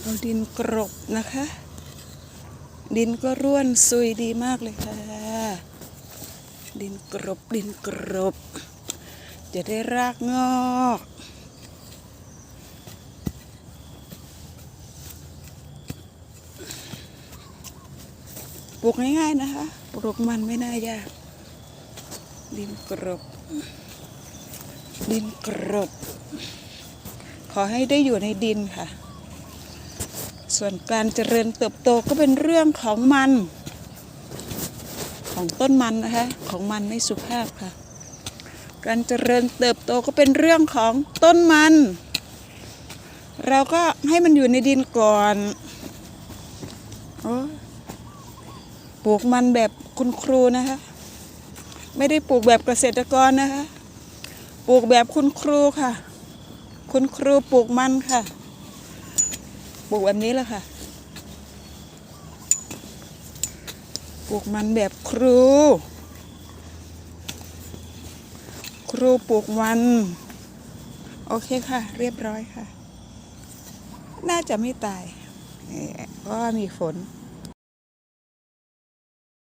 เอาดินกรบนะคะ ดินก็ร่วนซุยดีมากเลยค่ะ ดินกรบดินกรบ จะได้รากงอกปลูกง่ายๆนะคะ ปลูกมันไม่น่ายาก ดินกรบ ดินกรบ ขอให้ได้อยู่ในดินค่ะ ส่วนการเจริญเติบโตก็เป็นเรื่องของมัน ของต้นมันนะคะ ของมันไม่สุภาพค่ะ การเจริญเติบโตก็เป็นเรื่องของต้นมัน เราก็ให้มันอยู่ในดินก่อนอปลูกมันแบบคุณครูนะคะ ไม่ได้ปลูกแบบเกษตรกรนะคะ ปลูกแบบคุณครูค่ะ คุณครูปลูกมันค่ะ ปลูกแบบนี้แหละค่ะ ปลูกมันแบบครู ครูปลูกมัน โอเคค่ะ เรียบร้อยค่ะ น่าจะไม่ตายเพราะมีฝน